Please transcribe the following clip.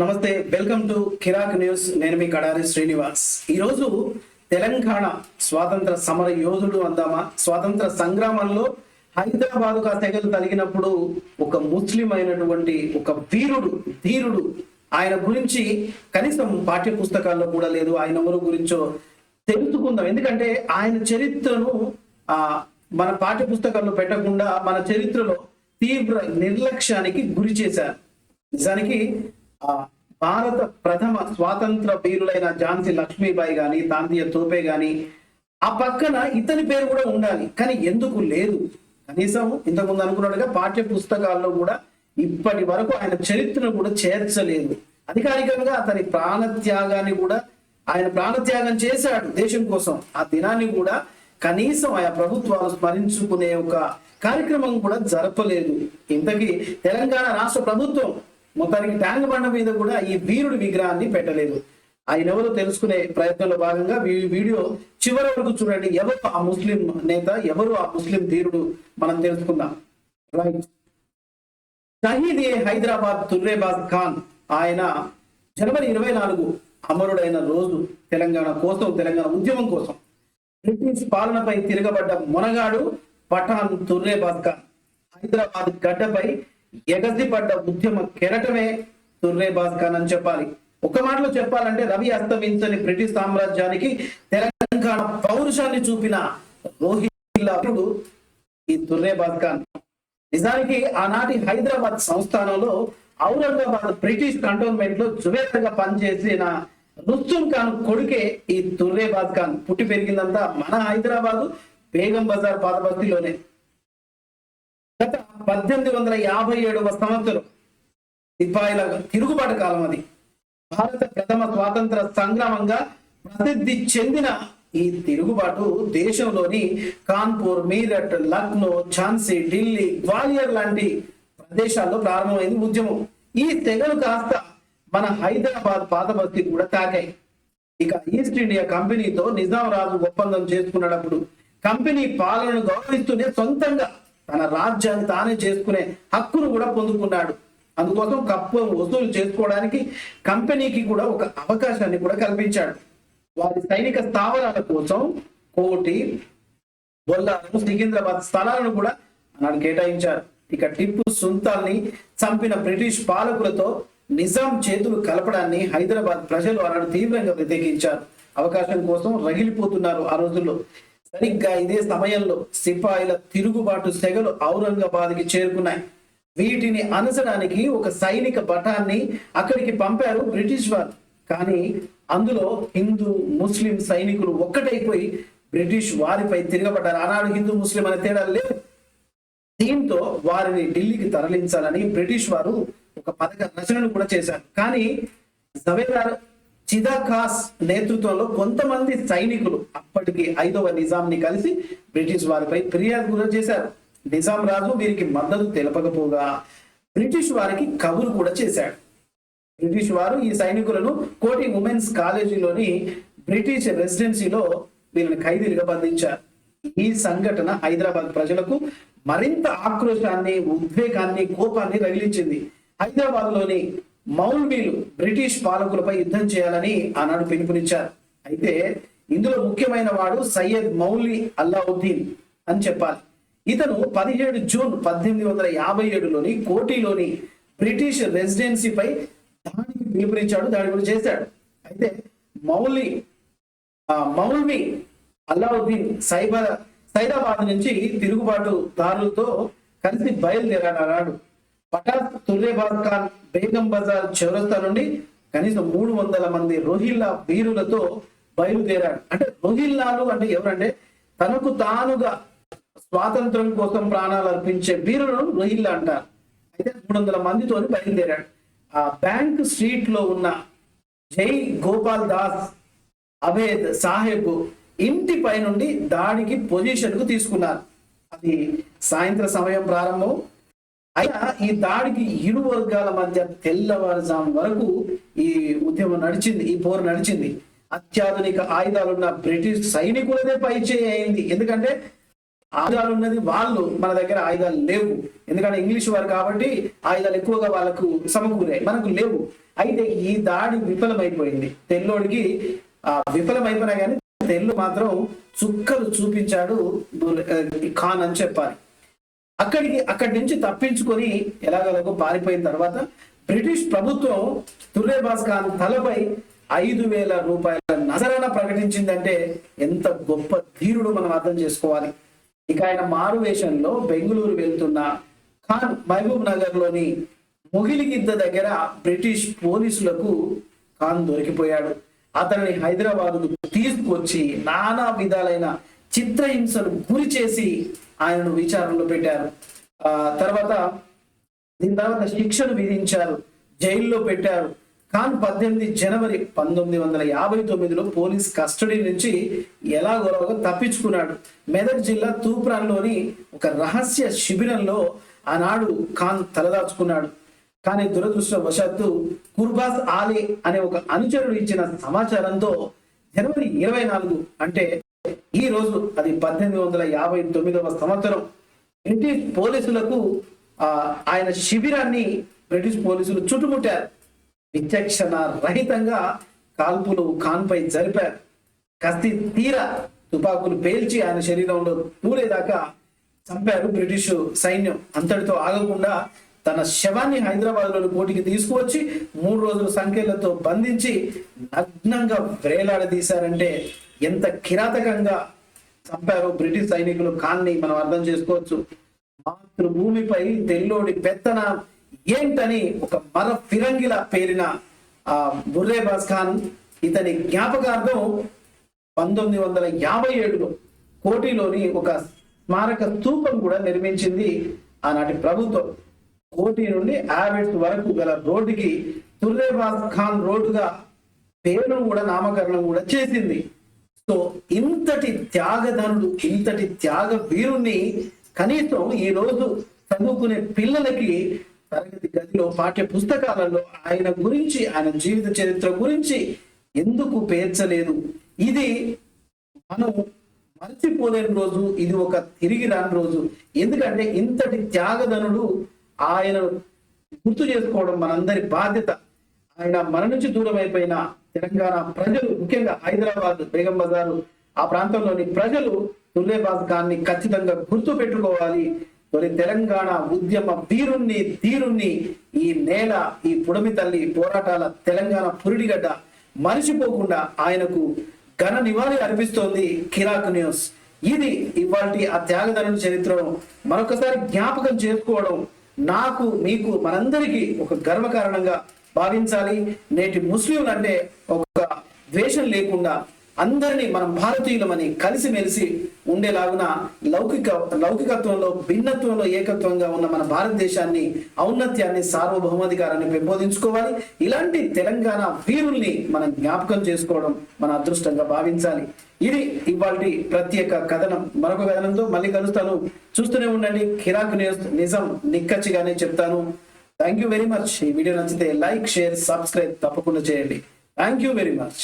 నమస్తే welcome to Kirik news. నేను మీ కడారి శ్రీనివాస్. ఈరోజు తెలంగాణ స్వాతంత్ర సమర యోధుడు అందామా? స్వాతంత్ర సంగ్రామంలో హైదరాబాద్ ఆ తెగలు తగినప్పుడు ఒక ముస్లిం అయినటువంటి ఒక వీరుడు ధీరుడు ఆయన గురించి కనీసం పాఠ్య పుస్తకాల్లో కూడా లేదు. ఆయన ఎవరు గురించో తెలుసుకుందాం. ఎందుకంటే ఆయన చరిత్రను ఆ మన పాఠ్య పుస్తకాల్లో పెట్టకుండా మన చరిత్రలో తీవ్ర నిర్లక్ష్యానికి గురి చేశారు. నిజానికి భారత ప్రథమ స్వాతంత్ర వీరులైన ఝాన్సీ లక్ష్మీబాయి గాని తాంతియ తోపే గాని ఆ పక్కన ఇతని పేరు కూడా ఉండాలి. కానీ ఎందుకు లేదు? కనీసం ఇంతకుముందు అనుకున్నట్టుగా పాఠ్య పుస్తకాల్లో కూడా ఇప్పటి వరకు ఆయన చరిత్రను కూడా చేర్చలేదు. అధికారికంగా అతని ప్రాణత్యాగాన్ని కూడా ఆయన ప్రాణత్యాగం చేశాడు దేశం కోసం. ఆ దినాన్ని కూడా కనీసం ఆయా ప్రభుత్వాలు స్మరించుకునే ఒక కార్యక్రమం కూడా జరపలేదు. ఇంతకీ తెలంగాణ రాష్ట్ర ప్రభుత్వం మొత్తానికి ట్యాంక్ బండ మీద కూడా ఈ వీరుడి విగ్రహాన్ని పెట్టలేదు. ఆయన ఎవరో తెలుసుకునే ప్రయత్నంలో భాగంగా వీడియో చివరి వరకు చూడండి. ఎవరు ఆ ముస్లిం నేత ఎవరు ఆ ముస్లిం ధీరుడు మనం తెలుసుకుందాం. రైట్ షహీద్ ఏ హైదరాబాద్ తుర్రేబాద్ ఖాన్ ఆయన జనవరి ఇరవై నాలుగు అమరుడైన రోజు తెలంగాణ కోసం తెలంగాణ ఉద్యమం కోసం బ్రిటిష్ పాలనపై తిరగబడ్డ మొనగాడు పఠాన్ తుర్రేబాద్ ఖాన్ హైదరాబాద్ గడ్డపై ఎగసిపడ్డ ఉద్యమ కెరటమే తుర్రేబాద్ ఖాన్ అని చెప్పాలి. ఒక మాటలో చెప్పాలంటే రవి అస్తమించని బ్రిటిష్ సామ్రాజ్యానికి తెలంగాణ పౌరుషాన్ని చూపిన రోహిల్లా ఈ తుర్రే ఖాన్. నిజానికి ఆనాటి హైదరాబాద్ సంస్థానంలో ఔరంగాబాద్ బ్రిటిష్ కంటోన్మెంట్లో జుబేదర్గా పనిచేసిన రుస్తుం ఖాన్ కొడుకే ఈ తుర్రేబాద్ ఖాన్. పుట్టి పెరిగిందంతా మన హైదరాబాద్ బేగం బజార్ పాతబస్తీలోనే గత పద్దెనిమిది వందల యాభై ఏడవ సంవత్సరం. సిపాయిల తిరుగుబాటు కాలం అది. భారత ప్రథమ స్వాతంత్ర సంగ్రామంగా ప్రసిద్ధి చెందిన ఈ తిరుగుబాటు దేశంలోని కాన్పూర్ మీరట్ లక్నో ఝాన్సీ ఢిల్లీ గ్వాలియర్ లాంటి ప్రదేశాల్లో ప్రారంభమైంది ఉద్యమం. ఈ తెగలు కాస్త మన హైదరాబాద్ పాతబస్తీ కూడా తాకాయి. ఇక ఈస్ట్ ఇండియా కంపెనీతో నిజాం రాజు ఒప్పందం చేసుకున్నప్పుడు కంపెనీ పాలనను గౌరవిస్తూనే సొంతంగా తన రాజ్యాన్ని తానే చేసుకునే హక్కును కూడా పొందుకున్నాడు. అందుకోసం కప్పు వసూలు చేసుకోవడానికి కంపెనీకి కూడా ఒక అవకాశాన్ని కూడా కల్పించాడు. వారి సైనిక స్థావరాల కోసం కోటి బొల్లాలను సికింద్రాబాద్ స్థలాలను కూడా ఆనాడు కేటాయించారు. ఇక టిప్పు సుల్తాన్ని చంపిన బ్రిటిష్ పాలకులతో నిజాం చేతులు కలపడాన్ని హైదరాబాద్ ప్రజలు ఆనాడు తీవ్రంగా వ్యతిరేకించారు. అవకాశం కోసం రగిలిపోతున్నారు ఆ రోజుల్లో. సరిగ్గా ఇదే సమయంలో సిపాయిల తిరుగుబాటు సెగలు ఔరంగాబాద్కి చేరుకున్నాయి. వీటిని అనసడానికి ఒక సైనిక బటాన్ని అక్కడికి పంపారు బ్రిటిష్ వారు. కానీ అందులో హిందూ ముస్లిం సైనికులు ఒక్కటైపోయి బ్రిటిష్ వారిపై తిరగబడ్డారు. ఆనాడు హిందూ ముస్లిం అనే తేడా లేదు. దీంతో వారిని ఢిల్లీకి తరలించాలని బ్రిటిష్ వారు ఒక పథక రచనను కూడా చేశారు. కానీ జవేదార్ చిదాఖాస్ నేతృత్వంలో కొంతమంది సైనికులు అప్పటికి ఐదవ నిజాంని కలిసి బ్రిటిష్ వారిపై ఫిర్యాదు కూడా చేశారు. నిజాం రాజు వీరికి మద్దతు తెలపకపోగా బ్రిటిష్ వారికి కబురు కూడా చేశాడు. బ్రిటిష్ వారు ఈ సైనికులను కోటి ఉమెన్స్ కాలేజీలోని బ్రిటిష్ రెసిడెన్సీలో వీళ్ళని ఖైదీలుగా బంధించారు. ఈ సంఘటన హైదరాబాద్ ప్రజలకు మరింత ఆక్రోశాన్ని ఉద్వేగాన్ని కోపాన్ని రగిలించింది. హైదరాబాద్లోని మౌల్వీలు బ్రిటిష్ పాలకులపై యుద్ధం చేయాలని ఆనాడు పిలుపునిచ్చారు. అయితే ఇందులో ముఖ్యమైన వాడు సయ్యద్ మౌలి అల్లావుద్దీన్ అని చెప్పాలి. ఇతను పదిహేడు జూన్ పద్దెనిమిది వందల యాభై ఏడులోని కోటిలోని బ్రిటిష్ రెసిడెన్సీపై దాడికి పిలుపునిచ్చాడు దాడి కూడా చేశాడు. అయితే మౌలి ఆ మౌల్వి అల్లావుద్దీన్ సైబర్ సైదాబాద్ నుంచి తిరుగుబాటు దారులతో కలిసి బయలుదేరాడు పటాస్ తుర్రేబాద్ ఖాన్ బేగం బజార్ చౌరస్తా నుండి కనీసం మూడు వందల మంది రోహిల్లా వీరులతో బయలుదేరాడు. అంటే రోహిల్లాలు అంటే ఎవరంటే తనకు తానుగా స్వాతంత్రం కోసం ప్రాణాలు అర్పించే వీరులను రోహిల్లా అంటారు. అయితే మూడు వందల మందితో బయలుదేరాడు. ఆ బ్యాంక్ స్ట్రీట్లో ఉన్న జై గోపాల్ దాస్ అభేద్ సాహెబ్ ఇంటి పై నుండి దాడికి పొజిషన్కు తీసుకున్నారు. అది సాయంత్ర సమయం ప్రారంభం. అయినా ఈ దాడికి ఇరు వర్గాల మధ్య తెల్లవారుజాము వరకు ఈ ఉద్యమం నడిచింది ఈ పోరు నడిచింది. అత్యాధునిక ఆయుధాలున్న బ్రిటిష్ సైనికులదే పరిచయం అయింది. ఎందుకంటే ఆయుధాలు ఉన్నది వాళ్ళు మన దగ్గర ఆయుధాలు లేవు. ఎందుకంటే ఇంగ్లీష్ వారు కాబట్టి ఆయుధాలు ఎక్కువగా వాళ్ళకు సమకూరాయి మనకు లేవు. అయితే ఈ దాడి విఫలమైపోయింది. తెల్లోడికి ఆ విఫలమైపోయినా కానీ తెల్లు మాత్రం చుక్కలు చూపించాడు ఖాన్ అని చెప్పాలి. అక్కడికి అక్కడి నుంచి తప్పించుకొని ఎలాగోలాగో పారిపోయిన తర్వాత బ్రిటిష్ ప్రభుత్వం తుర్రేబాజ్ ఖాన్ తలపై ఐదు వేల రూపాయల నజరాన ప్రకటించిందంటే ఎంత గొప్ప ధీరుడు మనం అర్థం చేసుకోవాలి. ఇక ఆయన మారు వేషంలో బెంగళూరు వెళ్తున్న ఖాన్ మహబూబ్ నగర్లోని మొగిలిగిద్ద దగ్గర బ్రిటిష్ పోలీసులకు ఖాన్ దొరికిపోయాడు. అతనిని హైదరాబాద్ తీసుకొచ్చి నానా విధాలైన చిత్రహింసలు గురి చేసి ఆయనను విచారణలో పెట్టారు. ఆ తర్వాత దీని తర్వాత శిక్షను విధించారు. జైల్లో పెట్టారు. ఖాన్ పద్దెనిమిది జనవరి పంతొమ్మిది వందల యాభై తొమ్మిదిలో పోలీస్ కస్టడీ నుంచి ఎలాగోలాగో తప్పించుకున్నాడు. మెదక్ జిల్లా తూప్రాన్లోని ఒక రహస్య శిబిరంలో ఆనాడు ఖాన్ తలదాచుకున్నాడు. కానీ దురదృష్టవశాత్తు కుర్బాస్ ఆలీ అనే ఒక అనుచరుడు ఇచ్చిన సమాచారంతో జనవరి ఇరవై నాలుగు అంటే ఈ రోజు అది పద్దెనిమిది వందల యాభై తొమ్మిదవ సంవత్సరం. బ్రిటిష్ పోలీసులకు ఆయన శిబిరాన్ని బ్రిటిష్ పోలీసులు చుట్టుముట్టారు. విచక్షణ రహితంగా కాల్పులు కాన్పై జరిపారు. కస్తి తీర తుపాకులు పేల్చి ఆయన శరీరంలో తూలేదాకా చంపారు బ్రిటిష్ సైన్యం. అంతటితో ఆగకుండా తన శవాన్ని హైదరాబాద్లోని కోటికి తీసుకువచ్చి మూడు రోజులు సంఖ్యలతో బంధించి నగ్నంగా వేలాడదీశారంటే ఎంత కిరాతకంగా చంపారో బ్రిటిష్ సైనికులు కాన్ని మనం అర్థం చేసుకోవచ్చు. మాతృభూమిపై తెల్లోడి పెత్తన ఏంటని ఒక మర ఫిరంగిల పేరిన ఆ బుర్రేబాజ్ ఖాన్ ఇతని జ్ఞాపకార్థం పంతొమ్మిది వందల యాభై ఏడులో కోటిలోని ఒక స్మారక స్తూపం కూడా నిర్మించింది ఆనాటి ప్రభుత్వం. కోటి నుండి యావెట్స్ వరకు గల రోడ్డుకి తుర్రేబాస్ ఖాన్ రోడ్డుగా పేరును కూడా నామకరణం కూడా చేసింది. సో ఇంతటి త్యాగధనుడు ఇంతటి త్యాగ వీరుణ్ణి కనీసం ఈ రోజు చదువుకునే పిల్లలకి తరగతి గదిలో పాఠ్య పుస్తకాలలో ఆయన గురించి ఆయన జీవిత చరిత్ర గురించి ఎందుకు పేర్చలేదు? ఇది మనం మర్చిపోలేని రోజు ఇది ఒక తిరిగి రాని రోజు. ఎందుకంటే ఇంతటి త్యాగధనుడు ఆయన గుర్తు చేసుకోవడం మనందరి బాధ్యత. ఆయన మన నుంచి దూరం అయిపోయిన తెలంగాణ ప్రజలు ముఖ్యంగా హైదరాబాద్ బేగం బజారు ఆ ప్రాంతంలోని ప్రజలు తుల్లేబాజ్ ఖాన్ని ఖచ్చితంగా గుర్తు పెట్టుకోవాలి. తొలి తెలంగాణ ఉద్యమ వీరుణ్ణి తీరుణ్ణి ఈ నేల ఈ పుడమి తల్లి పోరాటాల తెలంగాణ పురిడిగడ్డ మరిచిపోకుండా ఆయనకు ఘన నివాళి అర్పిస్తోంది కిరాక్ న్యూస్. ఇది ఇవాటి ఆ త్యాగధనుడి చరిత్రను మరొకసారి జ్ఞాపకం చేసుకోవడం నాకు మీకు మనందరికీ ఒక గర్వకారణంగా భావించాలి. నేటి ముస్లింలు అంటే ఒక ద్వేషం లేకుండా అందరినీ మనం భారతీయులమని కలిసిమెలిసి ఉండేలాగున లౌకిక లౌకికత్వంలో భిన్నత్వంలో ఏకత్వంగా ఉన్న మన భారతదేశాన్ని ఔన్నత్యాన్ని సార్వభౌమాధికారాన్ని పెంపొందించుకోవాలి. ఇలాంటి తెలంగాణ వీరుల్ని మనం జ్ఞాపకం చేసుకోవడం మన అదృష్టంగా భావించాలి. ఇది ఇవాటి ప్రత్యేక కథనం. మరొక కథనంతో మళ్ళీ కలుస్తాను. చూస్తూనే ఉండండి. కిరాక్ నిజం నిక్కచ్చిగానే చెప్తాను. థ్యాంక్ యూ వెరీ మచ్ ఈ వీడియో నచ్చితే లైక్ షేర్ సబ్స్క్రైబ్ తప్పకుండా చేయండి. Thank you very much